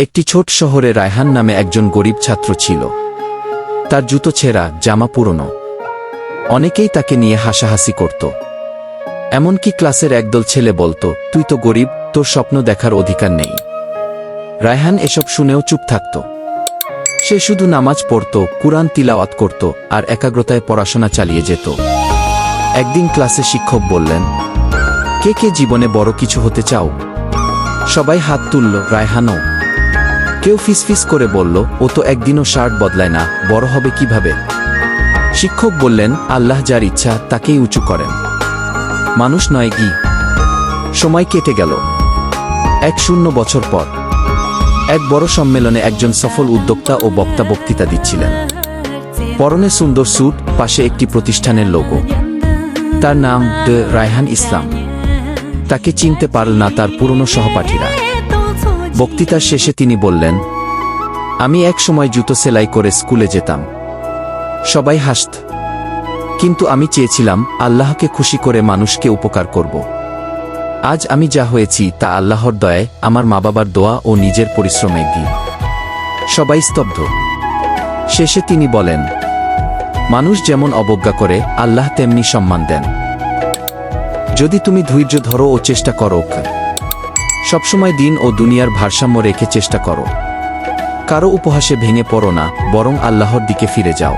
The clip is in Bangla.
একটি ছোট শহরে রায়হান নামে একজন গরিব ছাত্র ছিল। তার জুতো ছেঁড়া, জামা পুরনো। অনেকেই তাকে নিয়ে হাসাহাসি করত। এমনকি ক্লাসের একদল ছেলে বলতো, তুই তো গরিব, তোর স্বপ্ন দেখার অধিকার নেই। রায়হান এসব শুনেও চুপ থাকত। সে শুধু নামাজ পড়ত, কুরআন তিলাওয়াত করত আর একাগ্রতায় পড়াশোনা চালিয়ে যেত। একদিন ক্লাসে শিক্ষক বললেন, কে কে জীবনে বড় কিছু হতে চাও? সবাই হাত তুলল, রায়হানও। কেউ ফিসফিস করে বলল, ও তো একদিনও শার্ট বদলায় না, বড় হবে কীভাবে? শিক্ষক বললেন, আল্লাহ যার ইচ্ছা, তাকেই উঁচু করেন। মানুষ নয় কি? সময় কেটে গেল। এক শূন্য বছর পর। এক বড় সম্মেলনে একজন সফল উদ্যোক্তা ও বক্তা বক্তৃতা দিচ্ছিলেন। পরনে সুন্দর স্যুট, পাশে একটি প্রতিষ্ঠানের লোগো। তার নাম রায়হান ইসলাম। তাকে চিনতে পারল না তার পুরনো সহপাঠীরা। বক্তৃতার শেষে তিনি বললেন, আমি এক সময় জুতো সেলাই করে স্কুলে যেতাম। সবাই হাসত। কিন্তু আমি চেয়েছিলাম, আল্লাহকে খুশি করে মানুষকে উপকার করব। আজ আমি যা হয়েছি তা আল্লাহর দয়ায়, আমার মা বাবার দোয়া ও নিজের পরিশ্রমে দি সবাই স্তব্ধ। শেষে তিনি বলেন, মানুষ যেমন অবজ্ঞা করে, আল্লাহ তেমনি সম্মান দেন। যদি তুমি ধৈর্য ধরো ও চেষ্টা করো সবসময় দিন ও দুনিয়ার ভারসাম্য রেখে চেষ্টা করো। কারও উপহাসে ভেঙে পড়ো না, বরং আল্লাহর দিকে ফিরে যাও।